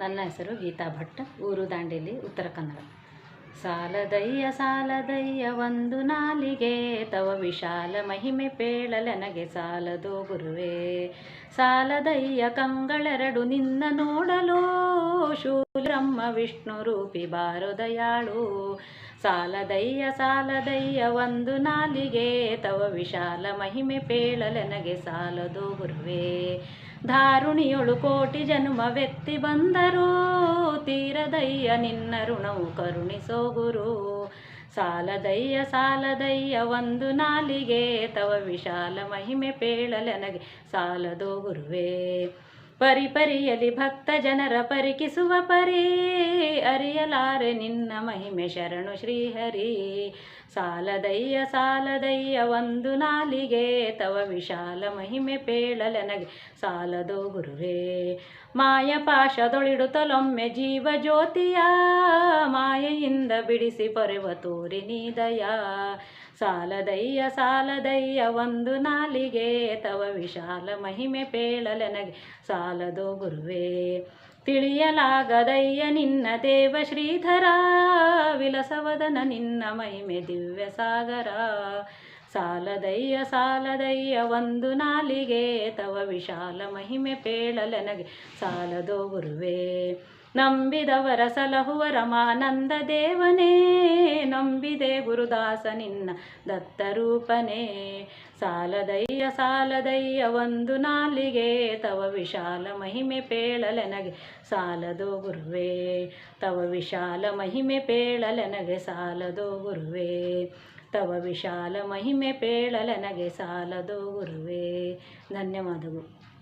ನನ್ನ ಹೆಸರು ಗೀತಾ ಭಟ್, ಊರು ದಾಂಡೇಲಿ, ಉತ್ತರ ಕನ್ನಡ. ಸಾಲದಯ್ಯ ಸಾಲದಯ್ಯ ಒಂದು ನಾಲಿಗೆ, ತವ ವಿಶಾಲ ಮಹಿಮೆ ಪೇಳಲೆನಗೆ ಸಾಲದೋ ಗುರುವೇ. ಸಾಲದಯ್ಯ ಕಂಗಳೆರಡು ನಿನ್ನ ನೋಡಲು ಶೂಲಮ್ಮ ವಿಷ್ಣು ರೂಪಿ ಬಾರದಯಾಳು. ಸಾಲದಯ್ಯ ಸಾಲದಯ್ಯ ಒಂದು ನಾಲಿಗೆ, ತವ ವಿಶಾಲ ಮಹಿಮೆ ಪೇಳಲೆನಗೆ ಸಾಲದೋ ಗುರುವೇ. ಧಾರುಣಿಯೊಳು ಕೋಟಿ ಜನ್ಮ ವ್ಯಕ್ತಿ ಬಂದರೂ ತೀರದಯ್ಯ ನಿನ್ನ ಋಣವು ಕರುಣಿಸೋ ಗುರು. ಸಾಲದಯ್ಯ ಸಾಲದಯ್ಯ, ಒಂದು ನಾಲಿಗೆ, ತವ ವಿಶಾಲ ಮಹಿಮೆ ಪೇಳಲೆನಗೆ ಸಾಲದೋ ಗುರುವೇ. ಪರಿಪರಿಯಲಿ ಭಕ್ತ ಜನರ ಪರಿಕಿಸುವ ಪರಿ. ಅರಿಯಲಾರೆ ನಿನ್ನ ಮಹಿಮೆ ಶರಣು ಶ್ರೀಹರಿ. ಸಾಲದಯ್ಯ ಸಾಲದಯ್ಯ, ಒಂದು ನಾಲಿಗೆ. ತವ ವಿಶಾಲ ಮಹಿಮೆ ಪೇಳಲನಗೆ ಸಾಲದು ಗುರುವೇ ಮಾಯ ಪಾಶದೊಳಿಡುತ್ತಲೊಮ್ಮೆ ಜೀವ ಜ್ಯೋತಿಯ. ಮಾಯೆಯಿಂದ ಬಿಡಿಸಿ ಪೊರೆವ ತೋರಿ ನೀದಯ ಸಾಲದಯ್ಯ ಸಾಲದಯ್ಯ, ಒಂದು ನಾಲಿಗೆ. ತವ ವಿಶಾಲ ಮಹಿಮೆ ಪೇಳಲೆನಗೆ ಸಾಲದೋ ಗುರುವೇ, ತಿಳಿಯಲಾಗದಯ್ಯ ನಿನ್ನ ದೇವ ಶ್ರೀಧರ ವಿಲಸವದನ ನಿನ್ನ ಮಹಿಮೆ ದಿವ್ಯ ಸಾಗರ. ಸಾಲದಯ್ಯ ಸಾಲದಯ್ಯ, ಒಂದು ನಾಲಿಗೆ, ತವ ವಿಶಾಲ ಮಹಿಮೆ ಪೇಳಲನಗೆ ಸಾಲದೋ ಗುರುವೇ ನಂಬಿದವರ ಸಲಹುವ ರಮಾನಂದ ದೇವನೇ, ನಂಬಿದೆ ಗುರುದಾಸ ನಿನ್ನ ದತ್ತರೂಪನೇ. ಸಾಲದಯ್ಯ ಸಾಲದಯ್ಯ, ಒಂದು ನಾಲಿಗೆ, ತವ ವಿಶಾಲ ಮಹಿಮೆ ಪೇಳಲೆನಗೆ ಸಾಲದೋ ಗುರುವೇ. ತವ ವಿಶಾಲ ಮಹಿಮೆ ಪೇಳಲೆನಗೆ ಸಾಲದೋ ಗುರುವೇ. ತವ ವಿಶಾಲ ಮಹಿಮೆ ಪೇಳಲೆನಗೆ ಸಾಲದೋ ಗುರುವೇ. ಧನ್ಯವಾದಗಳು.